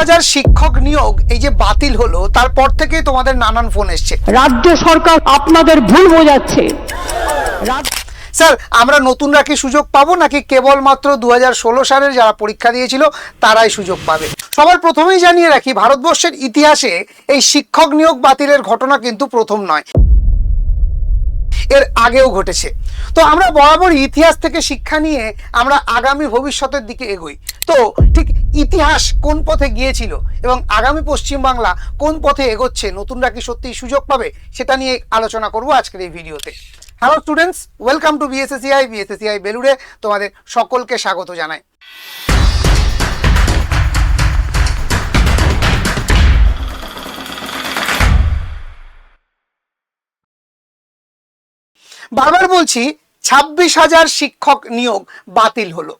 হাজার শিক্ষক নিয়োগ এই যে বাতিল হলো তারপর থেকেই তোমাদের নানান ফোন এসছে। রাজ্য সরকার আপনাদের ভুল বোঝাচ্ছে। স্যার আমরা নতুনরা কি সুযোগ পাবো নাকি কেবলমাত্র দু হাজার ষোলো সালের যারা পরীক্ষা দিয়েছিল তারাই সুযোগ পাবে? সবার প্রথমেই জানিয়ে রাখি ভারতবর্ষের ইতিহাসে এই শিক্ষক নিয়োগ বাতিলের ঘটনা কিন্তু প্রথম নয়। এর আগেও ঘটেছে। তো আমরা বরাবর ইতিহাস থেকে শিক্ষা নিয়ে আমরা আগামী ভবিষ্যতের দিকে এগোই। তো ঠিক ইতিহাস কোন পথে গিয়েছিল এবং আগামী পশ্চিমবাংলা কোন পথে এগোচ্ছে, নতুনরা কি সত্যিই সুযোগ পাবে, সেটা নিয়ে আলোচনা করব আজকের এই ভিডিওতে। Hello students welcome to BSSACI BSSACI বেলুড়ে তোমাদের সকলকে স্বাগত জানাই। বারবার বলছি, ছাব্বিশ হাজার শিক্ষক নিয়োগ বাতিল হলো।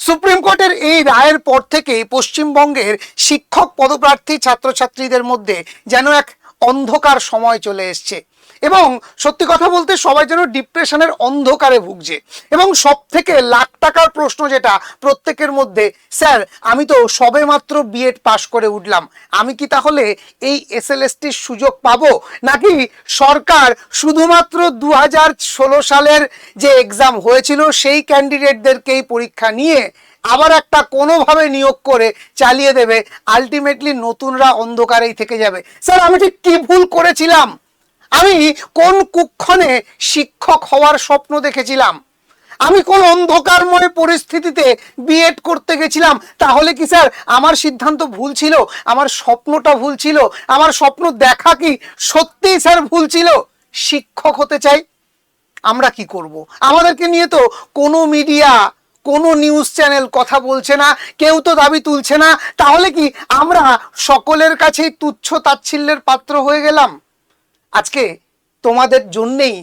সুপ্রিম কোর্টের এই রায়ের পর থেকেই পশ্চিমবঙ্গের শিক্ষক পদপ্রার্থী ছাত্রছাত্রীদের মধ্যে যেন এক অন্ধকার সময় চলে এসছে। এবং সত্যি কথা বলতে সবাই যেন ডিপ্রেশনের অন্ধকারে ভুগছে। এবং সব থেকে লাখ টাকার প্রশ্ন যেটা প্রত্যেকের মধ্যে, স্যার, আমি তো সবে মাত্র বিএড পাশ করে উঠলাম। আমি কি তাহলে এই এস এসএলএসটির সুযোগ পাবো? নাকি সরকার শুধুমাত্র দু ষোলো সালের যে এক্সাম হয়েছিল, সেই ক্যান্ডিডেটদেরকেই পরীক্ষা নিয়ে আবার একটা কোনোভাবে নিয়োগ করে চালিয়ে দেবে? আলটিমেটলি নতুনরা অন্ধকারেই থেকে যাবে। স্যার, আমি ঠিক কি ভুল করেছিলাম? আমি কোন কুক্ষণে শিক্ষক হওয়ার স্বপ্ন দেখেছিলাম? আমি কোন অন্ধকারময় পরিস্থিতিতে বিএড করতে গেছিলাম? তাহলে কি স্যার আমার সিদ্ধান্ত ভুল ছিল? আমার স্বপ্নটা ভুল ছিল? আমার স্বপ্ন দেখা কি সত্যিই স্যার ভুল ছিল? শিক্ষক হতে চাই, আমরা কি করব? আমাদেরকে নিয়ে তো কোনো মিডিয়া, কোনো নিউজ চ্যানেল কথা বলছে না, কেউ তো দাবি তুলছে না। তাহলে কি আমরা সকলের কাছেই তুচ্ছ তাচ্ছিল্যের পাত্র হয়ে গেলাম? আজকে তোমাদের জন্যেই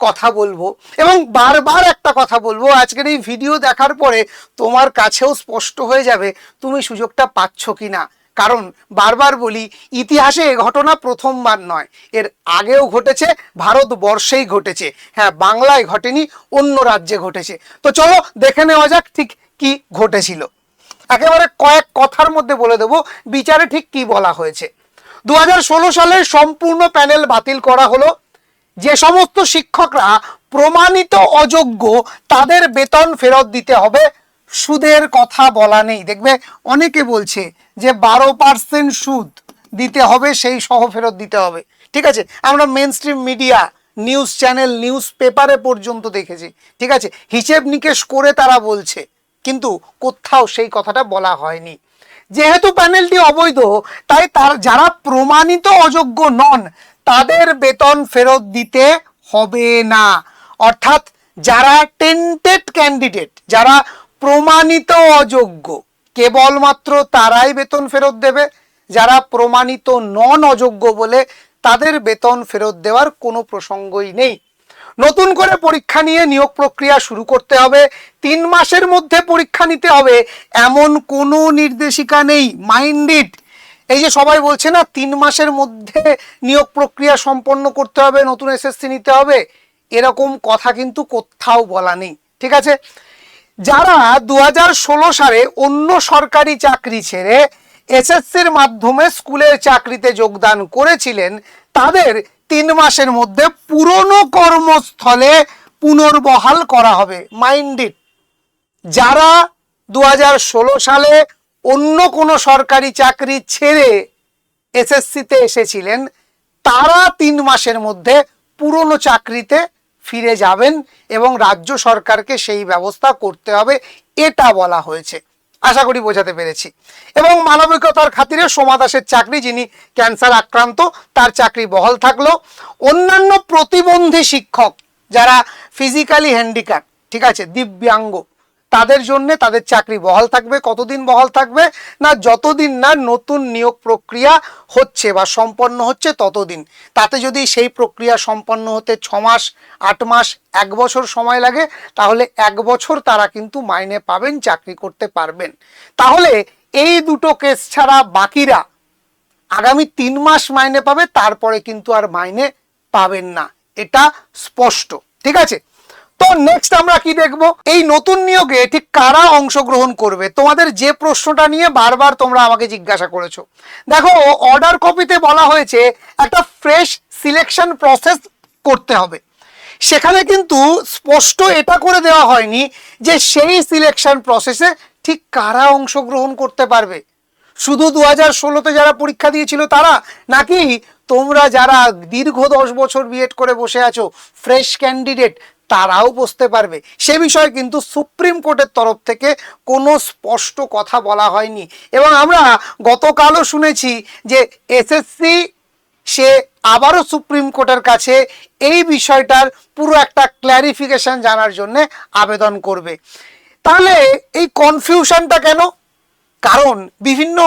কথা বলব এবং বারবার একটা কথা বলব, আজকের এই ভিডিও দেখার পরে তোমার কাছেও স্পষ্ট হয়ে যাবে তুমি সুযোগটা পাচ্ছ কি না কারণ বারবার বলি, ইতিহাসে এ ঘটনা প্রথমবার নয়, এর আগেও ঘটেছে, ভারতবর্ষেই ঘটেছে। হ্যাঁ বাংলায় ঘটেনি, অন্য রাজ্যে ঘটেছে। তো চলো দেখে নেওয়া যাক ঠিক কি ঘটেছিল। একেবারে কয়েক কথার মধ্যে বলে দেবো, বিচারে ঠিক কি বলা হয়েছে। দু হাজার ষোলো সালে সম্পূর্ণ প্যানেল বাতিল করা হলো। যে সমস্ত শিক্ষকরা প্রমাণিত অযোগ্য, তাদের বেতন ফেরত দিতে হবে। সুদের কথা বলা নেই। দেখবে, অনেকে বলছে যে বারো পার্সেন্ট সুদ দিতে হবে, সেই সহ ফেরত দিতে হবে। ঠিক আছে? আমরা main media news channel news পেপারে পর্যন্ত দেখেছি। ঠিক আছে? হিসেব নিকেশ করে তারা বলছে, কিন্তু কোথাও সেই কথাটা বলা হয়নি। যেহেতু প্যানেলটি অবৈধ, তাই তার যারা প্রমাণিত অযোগ্য নন, তাদের বেতন ফেরত দিতে হবে না। অর্থাৎ যারা টেন্টেড ক্যান্ডিডেট যারা প্রমাণিত অযোগ্য, কেবলমাত্র তারাই বেতন ফেরত দেবে। যারা প্রমাণিত নন অযোগ্য বলে, তাদের বেতন ফেরত দেওয়ার কোনো প্রসঙ্গই নেই। নতুন করে পরীক্ষা নিয়ে নিয়োগ প্রক্রিয়া শুরু করতে হবে। তিন মাসের মধ্যে পরীক্ষা নিতে হবে। এমন কোনো নির্দেশিকা নেই। মাইন্ডেড এই যে সবাই বলছে না, তিন মাসের মধ্যে নিয়োগ প্রক্রিয়া সম্পন্ন করতে হবে, নতুন এসএসসি নিতে হবে, এরকম কথা কিন্তু কোথাও বলা নেই। ঠিক আছে? যারা দু হাজার ষোলো সালে অন্য সরকারি চাকরি ছেড়ে এসএসসির মাধ্যমে স্কুলের চাকরিতে যোগদান করেছিলেন, তাদের তিন মাসের মধ্যে পুরনো কর্মস্থলে পুনর্বহাল করা হবে। মাইন্ডেড যারা দু হাজার ষোলো সালে অন্য কোনো সরকারি চাকরি ছেড়ে এসএসসিতে এসেছিলেন, তারা তিন মাসের মধ্যে পুরনো চাকরিতে ফিরে যাবেন এবং রাজ্য সরকারকে সেই ব্যবস্থা করতে হবে, এটা বলা হয়েছে। আশা করি বোঝাতে পেরেছি। এবং মানবিকতার খাতিরে সোমা দাসের চাকরি, যিনি ক্যান্সার আক্রান্ত, তার চাকরি বহাল থাকল। অন্যান্য প্রতিবন্ধী শিক্ষক যারা ফিজিক্যালি হ্যান্ডিক্যাপ ঠিক আছে, দিব্যাঙ্গ তাদের জন্য তাদের চাকরি বহাল থাকবে, কতদিন বহাল থাকবে, না যতদিন না নতুন নিয়োগ প্রক্রিয়া হচ্ছে বা সম্পন্ন হচ্ছে ততদিন। তাতে যদি সেই প্রক্রিয়া সম্পন্ন হতে ছ মাস, আট মাস, এক বছর সময় লাগে, তাহলে এক বছর তারা কিন্তু মাইনে পাবেন, চাকরি করতে পারবেন। তাহলে এই দুটো কেস ছাড়া বাকিরা আগামী তিন মাস মাইনে পাবে, তারপরে কিন্তু আর মাইনে পাবেন না। এটা স্পষ্ট, ঠিক আছে? তো নেক্সট আমরা কি দেখব? এই নতুন নিয়োগে ঠিক কারা অংশগ্রহণ করবে? তোমাদের যে প্রশ্নটা নিয়ে বারবার তোমরা আমাকে জিজ্ঞাসা করেছ। দেখো অর্ডার কপিতে বলা হয়েছে একটা ফ্রেশ সিলেকশন প্রসেস করতে হবে। সেখানে কিন্তু স্পষ্ট এটা করে দেওয়া হয়নি যে সেই সিলেকশন প্রসেসে ঠিক কারা অংশগ্রহণ করতে পারবে। শুধু দু হাজার ষোলোতে যারা পরীক্ষা দিয়েছিল তারা? নাকি তোমরা যারা দীর্ঘ দশ বছর বিএড করে বসে আছো ফ্রেশ ক্যান্ডিডেট তারাও বসতে পারবে। সে বিষয়ে কিন্তু সুপ্রিম কোর্টের তরফ থেকে কোনো স্পষ্ট কথা বলা হয়নি। এবং আমরা গতকালও শুনেছি যে এসএসসি সে আবারও সুপ্রিম কোর্টের কাছে এই বিষয়টার পুরো একটা ক্ল্যারিফিকেশন জানার জন্য আবেদন করবে। তাহলে এই কনফিউশনটা কেন? কারণ বিভিন্ন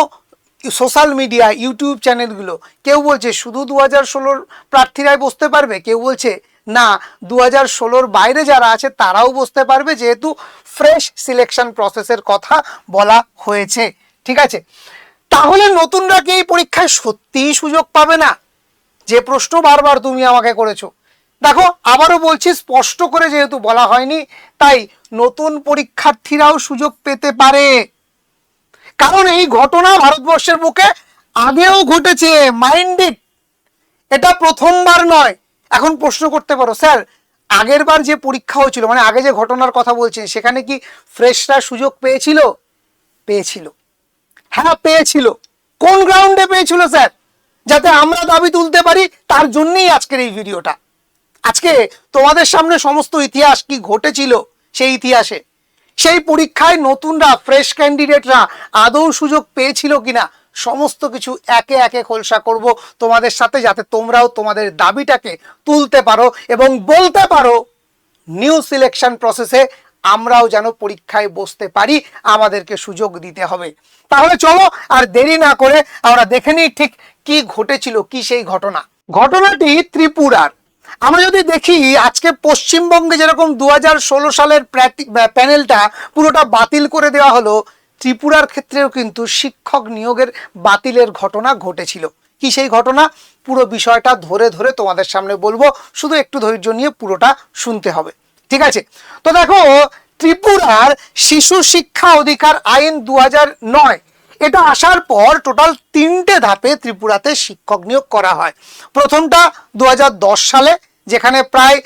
সোশ্যাল মিডিয়া ইউটিউব চ্যানেলগুলো কেউ বলছে শুধু দু হাজার ষোলোর প্রার্থীরাই বসতে পারবে, কেউ বলছে না দু হাজার ষোলোর বাইরে যারা আছে তারাও বুঝতে পারবে যেহেতু ফ্রেশ সিলেকশন প্রসেসের কথা বলা হয়েছে। ঠিক আছে? তাহলে নতুনরা কি এই পরীক্ষায় সত্যিই সুযোগ পাবে না? যে প্রশ্ন বারবার তুমি আমাকে করেছ। দেখো, আবারও বলছি, স্পষ্ট করে যেহেতু বলা হয়নি, তাই নতুন পরীক্ষার্থীরাও সুযোগ পেতে পারে। কারণ এই ঘটনা ভারতবর্ষের বুকে আগেও ঘটেছে মাইন্ডেড এটা প্রথমবার নয়। এখন প্রশ্ন করতে পারো, স্যার, আগের বার যে পরীক্ষা হয়েছিল মানে আগে যে ঘটনার কথা বলছেন, সেখানে কি ফ্রেশরা সুযোগ পেয়েছিল? পেয়েছিল। হ্যাঁ পেয়েছিল। কোন গ্রাউন্ডে পেয়েছিল, স্যার? যাতে আমরা দাবি তুলতে পারি, তার জন্যই আজকের এই ভিডিওটা। আজকে তোমাদের সামনে সমস্ত ইতিহাস কি ঘটেছিল সেই ইতিহাসে? সেই পরীক্ষায় নতুনরা ফ্রেশ ক্যান্ডিডেটরা আদৌ সুযোগ পেয়েছিল কিনা? সমস্ত কিছু একে একে খোলসা করব তোমাদের সাথে যাতে তোমরাও তোমাদের দাবিটাকে তুলতে পারো এবং বলতে পারো নিউ সিলেকশন প্রসেসে আমরাও যেন পরীক্ষায় বসতে পারি, আমাদেরকে সুযোগ দিতে হবে। তাহলে চলো আর দেরি না করে আমরা দেখে নিই ঠিক কি ঘটেছিল, কি সেই ঘটনা। ঘটনাটি ত্রিপুরার। আমরা যদি দেখি, আজকে পশ্চিমবঙ্গে যেরকম দু হাজার ষোলো সালের প্যানেলটা পুরোটা বাতিল করে দেওয়া হলো ত্রিপুরার ক্ষেত্রেও কিন্তু শিক্ষক নিয়োগের বাতিলের ঘটনা ঘটেছিল। কি সেই ঘটনা? পুরো বিষয়টা ধরে ধরে তোমাদের সামনে বলব। শুধু একটু ধৈর্য নিয়ে পুরোটা শুনতে হবে। ঠিক আছে? তো দেখো, ত্রিপুরার শিশু শিক্ষা অধিকার আইন দু নয়, এটা আসার পর টোটাল তিনটে ধাপে ত্রিপুরাতে শিক্ষক নিয়োগ করা হয়। প্রথমটা দু হাজার দশ সালে যেখানে প্রায়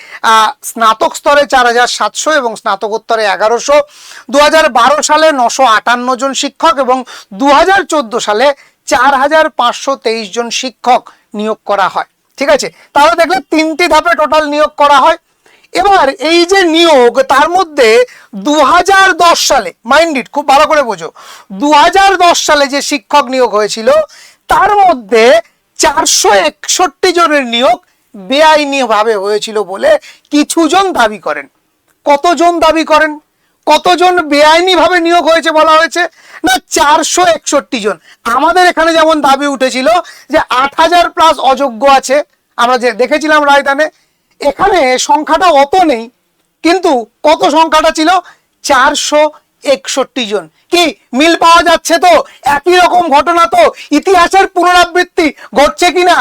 স্নাতক স্তরে চার হাজার সাতশো এবং স্নাতকোত্তরে এগারোশো। দু হাজার বারো সালে নশো আটান্ন জন শিক্ষক এবং দু হাজার চোদ্দ সালে চার হাজার পাঁচশো তেইশ জন শিক্ষক নিয়োগ করা হয়। ঠিক আছে? তাহলে দেখলে তিনটি ধাপে টোটাল নিয়োগ করা হয়। এবার এই যে নিয়োগ, তার মধ্যে দু হাজার দশ সালে মাইন্ডিড খুব ভালো করে বোঝো। দু হাজার দশ সালে যে শিক্ষক নিয়োগ হয়েছিল, তার মধ্যে চারশো একষট্টি জনের নিয়োগ বেআইনি ভাবে হয়েছিল বলে কিছুজন দাবি করেন। কতজন দাবি করেন? কতজন বেআইনি ভাবে নিয়োগ হয়েছে বলা হয়েছে? না, চারশো একষট্টি জন। আমাদের এখানে যেমন দাবি উঠেছিল যে আট হাজার প্লাস অযোগ্য আছে, আমরা যে দেখেছিলাম রায়দানে এখানে সংখ্যাটা অত নেই, কিন্তু কত সংখ্যাটা ছিল? চারশো একষট্টি জন। কি, মিল পাওয়া যাচ্ছে তো? একই রকম ঘটনা তো? ইতিহাসের পুনরাবৃত্তি ঘটছে কিনা?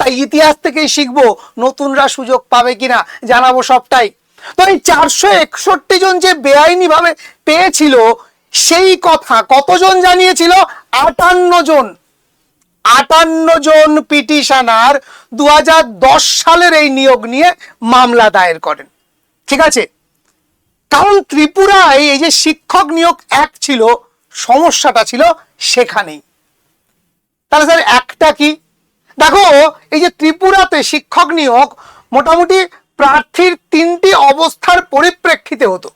তাই ইতিহাস থেকেই শিখব নতুনরা সুযোগ পাবে কিনা, জানাব সবটাই। তো এই চারশো একষট্টি জন যে বেআইনি ভাবে পেয়েছিল, সেই কথা কতজন জানিয়েছিল? আটান্ন জন। আটান্ন জন পিটিশনার দু হাজার দশ সালের এই নিয়োগ নিয়ে মামলা দায়ের করেন। ঠিক আছে? কারণ ত্রিপুরায় এই যে শিক্ষক নিয়োগ এক ছিল, সমস্যাটা ছিল সেখানেই। তাহলে স্যার, একটা কি? দেখো, এই যে ত্রিপুরাতে শিক্ষক নিয়োগ মোটামুটি প্রার্থীর তিনটি অবস্থার পরিপ্রেক্ষিতে হতো।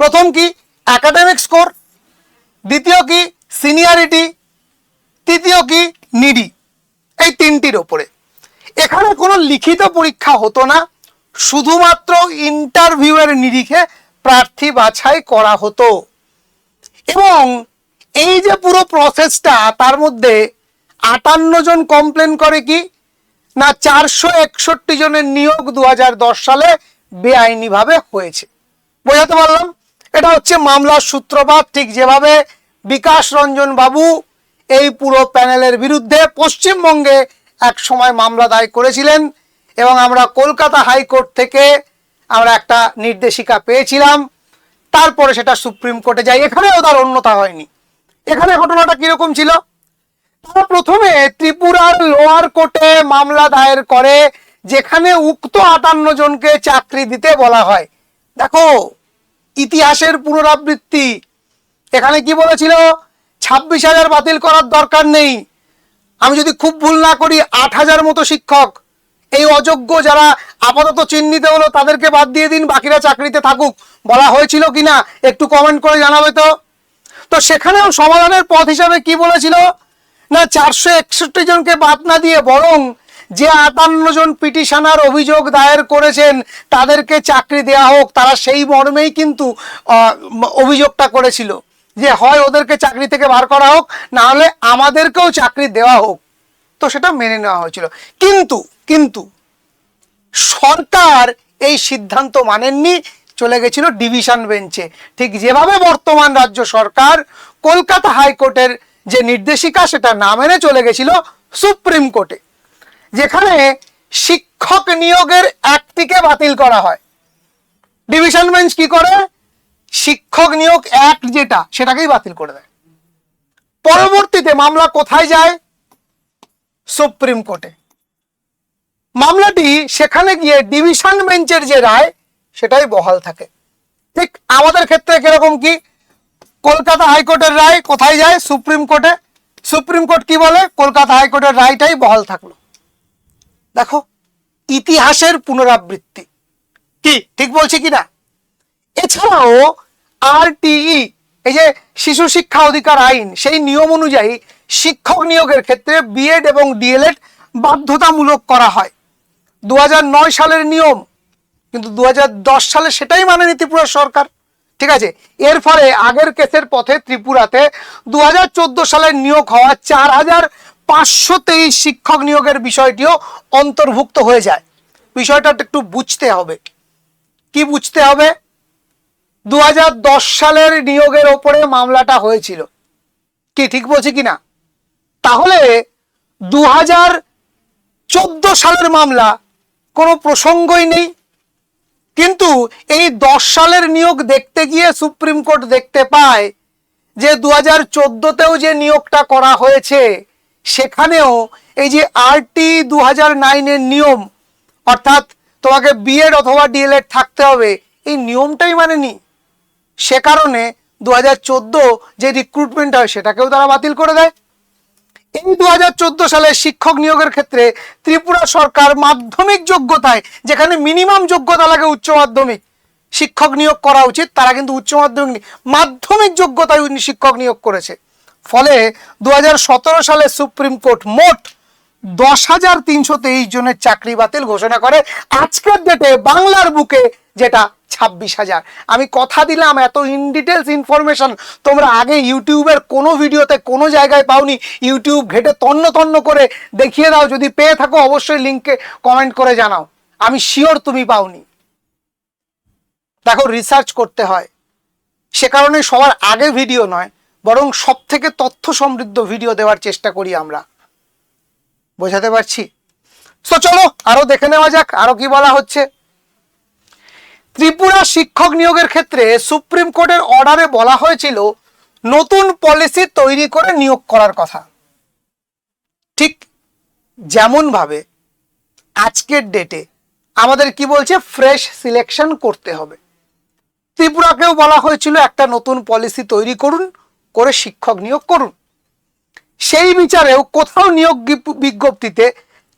প্রথম কি? একাডেমিক স্কোর দ্বিতীয় কি? সিনিয়রিটি তৃতীয় কি? নিডি এই তিনটির ওপরে। এখানে কোনো লিখিত পরীক্ষা হতো না, শুধুমাত্র ইন্টারভিউয়ের নিরিখে প্রার্থী বাছাই করা হতো। এবং এই যে পুরো প্রসেসটা তার মধ্যে আটান্ন জন কমপ্লেন করে কি? না, চারশো একষট্টি জনের নিয়োগ দু হাজার দশ সালে বেআইনিভাবে হয়েছে। বোঝাতে পারলাম? এটা হচ্ছে মামলার সূত্রপাত। ঠিক যেভাবে বিকাশ রঞ্জন বাবু এই পুরো প্যানেলের বিরুদ্ধে পশ্চিমবঙ্গে এক সময় মামলা দায় করেছিলেন এবং আমরা কলকাতা হাইকোর্ট থেকে আমরা একটা নির্দেশিকা পেয়েছিলাম। তারপরে সেটা সুপ্রিম কোর্টে যায় এখানেও তার অন্যতা হয়নি। এখানে ঘটনাটা কীরকম ছিল? প্রথমে ত্রিপুরার লোয়ার কোর্টে মামলা দায়ের করে, যেখানে উক্ত আটান্ন জনকে চাকরি দিতে বলা হয়। দেখো, ইতিহাসের পুনরাবৃত্তি। এখানে কি বলেছিল? ছাব্বিশ হাজার বাতিল করার দরকার নেই। আমি যদি খুব ভুল না করি, আট হাজার মতো শিক্ষক। এই অযোগ্য যারা আপাতত চিহ্নিত হলো, তাদেরকে বাদ দিয়ে দিন, বাকিরা চাকরিতে থাকুক। বলা হয়েছিল কিনা, একটু কমেন্ট করে জানাবে তো। তো সেখানেও সমাধানের পথ হিসাবে কি বলেছিল? না, চারশো একষট্টি জনকে বাদ না দিয়ে বরং যে আটান্ন জন পিটিশনার অভিযোগ দায়ের করেছেন, তাদেরকে চাকরি দেয়া হোক, তারা সেই মর্মেই কিন্তু অভিযোগটা করেছিল। যে হয় ওদেরকে চাকরি থেকে বার করা হোক, না হলে আমাদেরকেও চাকরি দেওয়া হোক। তো সেটা মেনে নেওয়া হয়েছিল। কিন্তু কিন্তু সরকার এই সিদ্ধান্ত মানেননি, চলে গেছিল ডিভিশন বেঞ্চে। ঠিক যেভাবে বর্তমান রাজ্য সরকার, কলকাতা হাইকোর্টের যে নির্দেশিকা সেটা না মেনে চলে গেছিল সুপ্রিম কোর্টে, যেখানে শিক্ষক নিয়োগের একটিকে বাতিল করা হয়। ডিভিশন বেঞ্চ কি করে? শিক্ষক নিয়োগ অ্যাক্ট যেটা, সেটাকেই বাতিল করে দেয়। পরবর্তীতে মামলা কোথায় যায়? সুপ্রিম কোর্টে। মামলাটি সেখানে গিয়ে ডিভিশন বেঞ্চের যে রায়, সেটাই বহাল থাকে। ঠিক আমাদের ক্ষেত্রে কীরকম কি? কলকাতা হাইকোর্টের রায় কোথায় যায়? সুপ্রিম কোর্টে। সুপ্রিম কোর্ট কি বলে? কলকাতা হাইকোর্টের রায়টাই বহাল থাকল। দেখো, ইতিহাসের পুনরাবৃত্তি। কি? ঠিক বলছি কি না? এছাড়াও আরটিই, এই যে শিশু শিক্ষা অধিকার আইন, সেই নিয়ম অনুযায়ী শিক্ষক নিয়োগের ক্ষেত্রে বিএড এবং ডিএলএড বাধ্যতামূলক করা হয়। দু হাজার নয় সালের নিয়ম, কিন্তু দু হাজার দশ সালে সেটাই মানেনি ত্রিপুরা সরকার। ঠিক আছে? এর ফলে আগের কেসের পথে ত্রিপুরাতে দু হাজার চোদ্দ সালের নিয়োগ হওয়া চার হাজার পাঁচশো তেইশ শিক্ষক নিয়োগের বিষয়টিও অন্তর্ভুক্ত হয়ে যায়। বিষয়টা একটু বুঝতে হবে। কি বুঝতে হবে? দু হাজার দশ সালের নিয়োগের ওপরে মামলাটা হয়েছিল। কি, ঠিক বলছি কি না? তাহলে দু সালের মামলা কোনো প্রসঙ্গই নেই। কিন্তু এই দশ সালের নিয়োগ দেখতে গিয়ে সুপ্রিম কোর্ট দেখতে পায় যে দু হাজার চোদ্দোতেও যে নিয়োগটা করা হয়েছে, সেখানেও এই যে আরটি দু হাজার নাইনের নিয়ম, অর্থাৎ তোমাকে বিএড অথবা ডিএলএড থাকতে হবে, এই নিয়মটাই মানেনি। সে কারণে দু হাজার চোদ্দ যে রিক্রুটমেন্ট হয়, সেটাকেও তারা বাতিল করে দেয়। এই দু হাজার চোদ্দ সালে শিক্ষক নিয়োগের ক্ষেত্রে ত্রিপুরা সরকার মাধ্যমিক যোগ্যতায়, যেখানে মিনিমাম যোগ্যতা লাগে উচ্চ মাধ্যমিক, শিক্ষক নিয়োগ করা উচিত, তারা কিন্তু উচ্চ মাধ্যমিক মাধ্যমিক যোগ্যতায় শিক্ষক নিয়োগ করেছে। ফলে দু হাজার সতেরো সালে সুপ্রিম কোর্ট মোট দশ হাজার তিনশো তেইশ জনের চাকরি বাতিল ঘোষণা করে। আজকের ডেটে বাংলার বুকে যেটা ছাব্বিশ হাজার। আমি কথা দিলাম, এত ইন ডিটেলস ইনফরমেশন তোমরা আগে ইউটিউবের কোনো ভিডিওতে কোনো জায়গায় পাওনি। ইউটিউব ঘেটে তন্ন তন্ন করে দেখিয়ে দাও, যদি পেয়ে থাকো অবশ্যই লিঙ্কে কমেন্ট করে জানাও। আমি শিওর তুমি পাওনি। দেখো রিসার্চ করতে হয়। সে কারণে সবার আগে ভিডিও নয়, বরং সব থেকে তথ্য সমৃদ্ধ ভিডিও দেওয়ার চেষ্টা করি আমরা। বোঝাতে পারছি? তো চলো, আরও দেখে নেওয়া যাক, আরও কি বলা হচ্ছে। ত্রিপুরা শিক্ষক নিয়োগের ক্ষেত্রে সুপ্রিম কোর্টের অর্ডারে বলা হয়েছিল নতুন পলিসি তৈরি করে নিয়োগ করার কথা। ঠিক যেমন ভাবে আজকের ডেটে আমাদের কি বলছে, ফ্রেশ সিলেকশন করতে হবে। ত্রিপুরাকেও বলা হয়েছিল একটা নতুন পলিসি তৈরি করুন, করে শিক্ষক নিয়োগ করুন। সেই বিচারেও কোথাও নিয়োগ বিজ্ঞপ্তিতে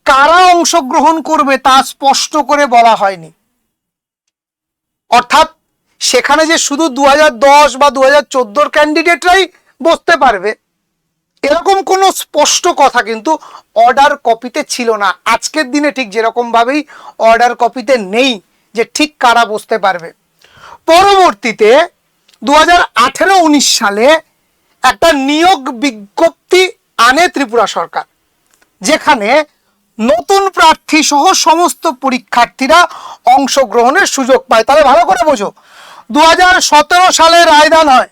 কারা অংশগ্রহণ করবে তা স্পষ্ট করে বলা হয়নি। অর্থাৎ সেখানে যে শুধু দু বা দু হাজার চোদ্দোর ক্যান্ডিডেটরাই বসতে পারবে, এরকম কোনো স্পষ্ট কথা কিন্তু অর্ডার কপিতে ছিল না। আজকের দিনে ঠিক যেরকম ভাবেই অর্ডার কপিতে নেই যে ঠিক কারা বসতে পারবে। পরবর্তীতে দু হাজার সালে একটা নিয়োগ বিজ্ঞপ্তি আনে ত্রিপুরা সরকার, যেখানে নতুন প্রার্থী সহ সমস্ত পরীক্ষার্থীরা অংশগ্রহণের সুযোগ পায়। তাহলে ভালো করে বোঝো দু হাজার সতেরো সালে রায়দান হয়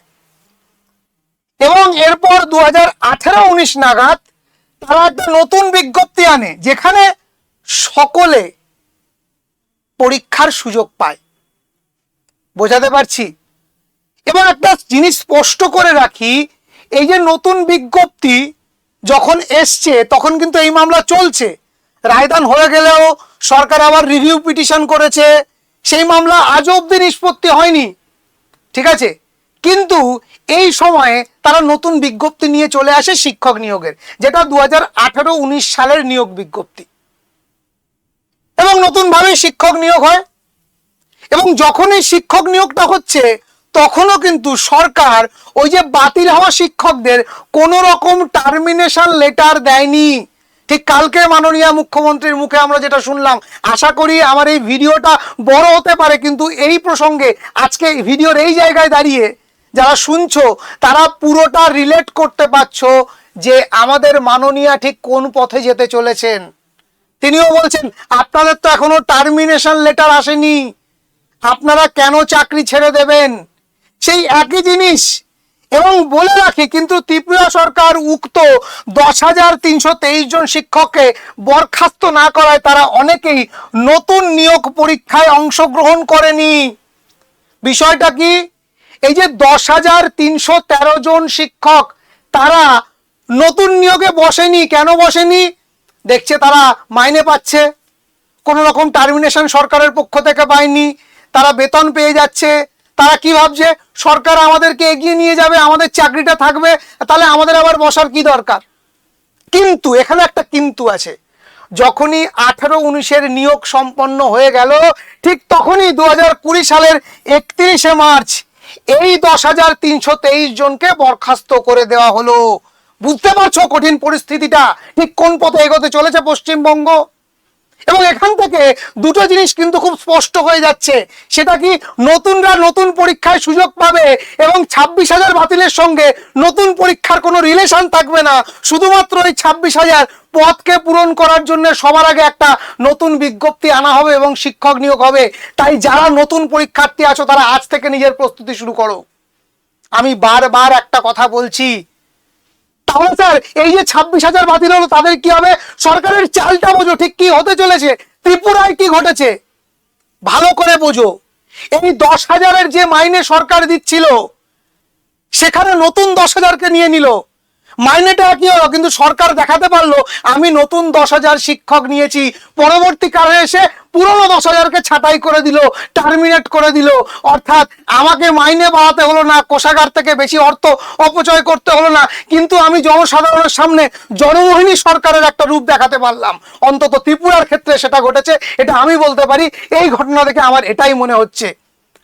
এবং এরপর দু হাজার আঠেরো উনিশ নাগাদ তারা একটা নতুন বিজ্ঞপ্তি আনে, যেখানে সকলে পরীক্ষার সুযোগ পায়। বোঝাতে পারছি? এবার একটা জিনিস স্পষ্ট করে রাখি, এই যে নতুন বিজ্ঞপ্তি যখন এসছে, তখন কিন্তু এই মামলা চলছে। রায়দান হয়ে গেলেও সরকার আবার রিভিউ পিটিশন করেছে। সেই মামলা আজ অব্দি নিষ্পত্তি হয়নি। ঠিক আছে? কিন্তু এই সময়ে তারা নতুন বিজ্ঞপ্তি নিয়ে চলে আসে শিক্ষক নিয়োগের, যেটা দু হাজার আঠারো উনিশ সালের নিয়োগ বিজ্ঞপ্তি। এবং নতুনভাবে শিক্ষক নিয়োগ হয়। এবং যখন এই শিক্ষক নিয়োগটা হচ্ছে, তখনও কিন্তু সরকার ওই যে বাতিল হওয়া শিক্ষকদের কোনো রকম টার্মিনেশন লেটার দেয়নি। ঠিক কালকে মাননীয় মুখ্যমন্ত্রীর মুখে আমরা যেটা শুনলাম, আশা করি আমার এই ভিডিওটা বড় হতে পারে, কিন্তু এই প্রসঙ্গে আজকে ভিডিওর এই জায়গায় দাঁড়িয়ে যারা শুনছো, তারা পুরোটা রিলেট করতে পারছ যে আমাদের মাননীয়া ঠিক কোন পথে যেতে চলেছেন। তিনিও বলছেন, আপনাদের তো এখনও টার্মিনেশন লেটার আসেনি। আপনারা কেন চাকরি ছেড়ে দেবেন? সেই একই জিনিস এবং বলে রাখি, কিন্তু ত্রিপুরা সরকার উক্ত দশ হাজার তিনশো তেইশ জন শিক্ষককে বরখাস্ত না করায় তারা অনেকেই নতুন নিয়োগ পরীক্ষায় অংশগ্রহণ করেনি। বিষয়টা কি? এই যে দশ হাজার তিনশো তেরো জন শিক্ষক, তারা নতুন নিয়োগে বসেনি, কেন বসেনি? দেখছে তারা মাইনে পাচ্ছে। কোনো রকম টার্মিনেশন সরকারের পক্ষ থেকে পায়নি। তারা বেতন পেয়ে যাচ্ছে। তারা কি ভাবছে? সরকার আমাদেরকে এগিয়ে নিয়ে যাবে, আমাদের চাকরিটা থাকবে, তাহলে আমাদের আবার বসার কি দরকার? কিন্তু, এখানে একটা কিন্তু আছে। যখনই আঠারো উনিশের নিয়োগ সম্পন্ন হয়ে গেল, ঠিক তখনই দু হাজার কুড়ি সালের একত্রিশে মার্চ, এই দশ হাজার তিনশো তেইশ জনকে বরখাস্ত করে দেওয়া হলো। বুঝতে পারছ কঠিন পরিস্থিতিটা? ঠিক কোন পথে এগোতে চলেছে পশ্চিমবঙ্গ? এবং এখান থেকে দুটো জিনিস কিন্তু খুব স্পষ্ট হয়ে যাচ্ছে। সেটা কি নতুনরা নতুন পরীক্ষায় সুযোগ পাবে এবং ছাব্বিশ হাজার বাতিলের সঙ্গে নতুন পরীক্ষার কোনো রিলেশন থাকবে না। শুধুমাত্র এই ছাব্বিশ হাজার পদকে পূরণ করার জন্য সবার আগে একটা নতুন বিজ্ঞপ্তি আনা হবে এবং শিক্ষক নিয়োগ হবে। তাই যারা নতুন পরীক্ষার্থী আছো, তারা আজ থেকে নিজের প্রস্তুতি শুরু করো। আমি বারবার একটা কথা বলছি তাহলে স্যার, এই যে ছাব্বিশ হাজার বাতিল হলো, তাদের কি হবে? সরকারের চালটা বোঝো, ঠিক কি হতে চলেছে? ত্রিপুরায় কি ঘটেছে? ভালো করে বোঝো। এই দশ হাজারের যে মাইনে সরকার দিচ্ছিল, সেখানে নতুন দশ হাজারকে নিয়ে নিল। মাইনেটা কি হলো কিন্তু সরকার দেখাতে পারল, আমি নতুন দশ হাজার শিক্ষক নিয়েছি। পরবর্তীকালে এসে পুরনো দশ হাজারকে ছাঁটাই করে দিল টার্মিনেট করে দিল। অর্থাৎ আমাকে মাইনে বাড়াতে হলো না, কোষাগার থেকে বেশি অর্থ অপচয় করতে হলো না, কিন্তু আমি জনসাধারণের সামনে জনমোহিনী সরকারের একটা রূপ দেখাতে পারলাম। অন্তত ত্রিপুরার ক্ষেত্রে সেটা ঘটেছে, এটা আমি বলতে পারি। এই ঘটনা দেখে আমার এটাই মনে হচ্ছে।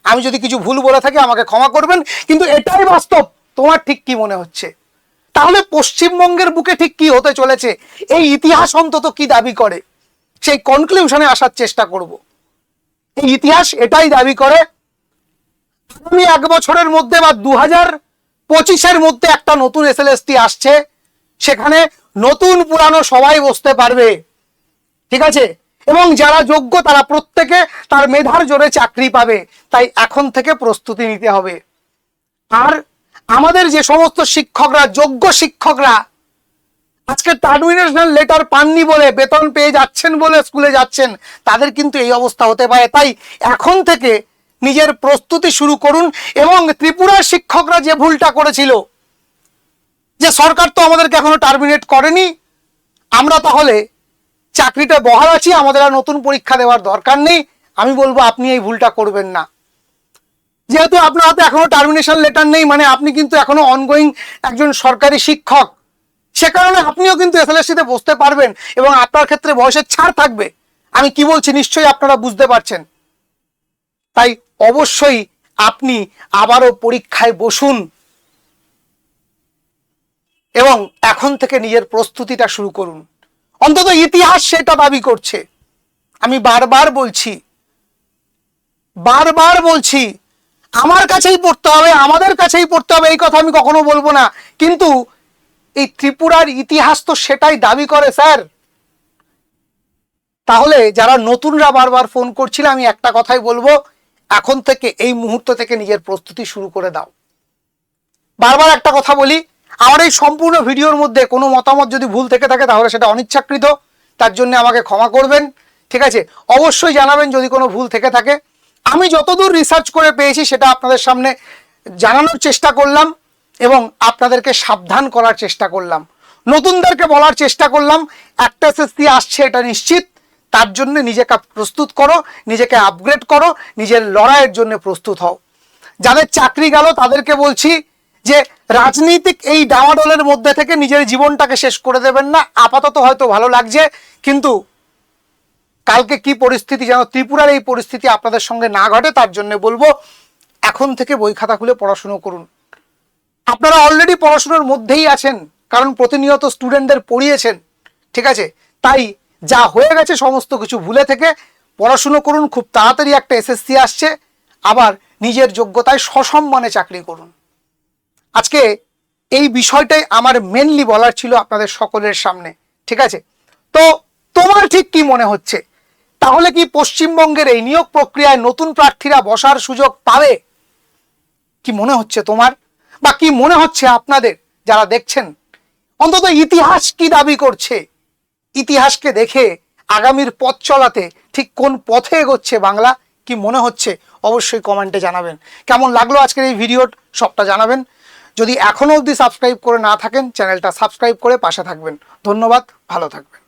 আমি যদি কিছু ভুল বলে থাকি, আমাকে ক্ষমা করবেন, কিন্তু এটাই বাস্তব। তোমার ঠিক কি মনে হচ্ছে? তাহলে পশ্চিমবঙ্গের বুকে ঠিক কি হতে চলেছে? এই ইতিহাস অন্তত কি দাবি করে? সেই কনক্লুশনে আসার চেষ্টা করব। এই ইতিহাস এটাই দাবি করে, আগামী এক বছরের মধ্যে বা দু হাজার পঁচিশের মধ্যে একটা নতুন এসএলএসটি আসছে, সেখানে নতুন পুরানো সবাই বসতে পারবে। ঠিক আছে? এবং যারা যোগ্য, তারা প্রত্যেকে তার মেধার জোরে চাকরি পাবে। তাই এখন থেকে প্রস্তুতি নিতে হবে। আর আমাদের যে সমস্ত শিক্ষকরা, যোগ্য শিক্ষকরা, আজকে টার্মিনেশনাল লেটার পাননি বলে, বেতন পেয়ে যাচ্ছেন বলে স্কুলে যাচ্ছেন, তাদের কিন্তু এই অবস্থা হতে পারে। তাই এখন থেকে নিজের প্রস্তুতি শুরু করুন এবং ত্রিপুরার শিক্ষকরা যে ভুলটা করেছিল, যে সরকার তো আমাদেরকে এখনও টার্মিনেট করেনি, আমরা তাহলে চাকরিটা বহাল আছি, আমাদের আর নতুন পরীক্ষা দেওয়ার দরকার নেই। আমি বলব, আপনি এই ভুলটা করবেন না। যেহেতু আপনার হাতে এখনও টার্মিনেশন লেটার নেই মানে আপনি কিন্তু এখনও অনগোয়িং একজন সরকারি শিক্ষক, সে কারণে আপনিও কিন্তু এসএলএসসিতে বসতে পারবেন এবং আপনার ক্ষেত্রে বয়সের ছাড় থাকবে। আমি কি বলছি নিশ্চয়ই আপনারা বুঝতে পারছেন। তাই অবশ্যই আপনি আবারও পরীক্ষায় বসুন এবং এখন থেকে নিজের প্রস্তুতিটা শুরু করুন। অন্তত ইতিহাস সেটা দাবি করছে। আমি বারবার বলছি বারবার বলছি আমার কাছেই পড়তে হবে, আমাদের কাছেই পড়তে হবে, এই কথা আমি কখনো বলব না। কিন্তু এই ত্রিপুরার ইতিহাস তো সেটাই দাবি করে, স্যার। তাহলে যারা নতুনরা বারবার ফোন করছিল, আমি একটা কথাই বলব, এখন থেকে, এই মুহূর্ত থেকে নিজের প্রস্তুতি শুরু করে দাও। বারবার একটা কথা বলি, আমার এই সম্পূর্ণ ভিডিওর মধ্যে কোনো মতামত যদি ভুল থেকে থাকে, তাহলে সেটা অনিচ্ছাকৃত, তার জন্য আমাকে ক্ষমা করবেন, ঠিক আছে? অবশ্যই জানাবেন যদি কোনো ভুল থেকে থাকে। আমি যতদূর রিসার্চ করে পেয়েছি সেটা আপনাদের সামনে জানানোর চেষ্টা করলাম এবং আপনাদেরকে সাবধান করার চেষ্টা করলাম। নতুনদেরকে বলার চেষ্টা করলাম, একটা এসএসসি আসছে এটা নিশ্চিত, তার জন্য নিজেকে প্রস্তুত করো, নিজেকে আপগ্রেড করো, নিজের লড়াইয়ের জন্য প্রস্তুত হও। যাদের চাকরি গেল তাদেরকে বলছি যে, রাজনৈতিক এই ডামাডোলের মধ্যে থেকে নিজের জীবনটাকে শেষ করে দেবেন না, আপাতত হয়তো ভালো লাগছে, কিন্তু কালকে কি পরিস্থিতি যেন ত্রিপুরার এই পরিস্থিতি আপনাদের সঙ্গে না ঘটে, তার জন্য বলব, এখন থেকে বই খাতা খুলে পড়াশুনো করুন। আপনারা অলরেডি পড়াশুনোর মধ্যেই আছেন, কারণ প্রতিনিয়ত স্টুডেন্টদের পড়িয়েছেন, ঠিক আছে? তাই যা হয়ে গেছে সমস্ত কিছু ভুলে থেকে পড়াশুনো করুন, খুব তাড়াতাড়ি একটা এসএসসি আসছে, আবার নিজের যোগ্যতায় সসম্মানে চাকরি করুন। আজকে এই বিষয়টাই আমার মেনলি বলার ছিল আপনাদের সকলের সামনে, ঠিক আছে? তো তোমার ঠিক কি মনে হচ্ছে? তাহলে কি পশ্চিমবঙ্গের এই নিয়োগ প্রক্রিয়ায় নতুন প্রার্থীরা বসার সুযোগ পাবে? কি মনে হচ্ছে তোমার? বা কি মনে হচ্ছে আপনাদের যারা দেখছেন? অন্তত ইতিহাস কি দাবি করছে? ইতিহাসকে দেখে আগামীর পথ চলাতে ঠিক কোন পথে এগোচ্ছে বাংলা? কি মনে হচ্ছে? অবশ্যই কমেন্টে জানাবেন। কেমন লাগল আজকের এই ভিডিও? সবটা জানাবেন। যদি এখনও অবধি সাবস্ক্রাইব করে না থাকেন, চ্যানেলটা সাবস্ক্রাইব করে পাশে থাকবেন। ধন্যবাদ, ভালো থাকবেন।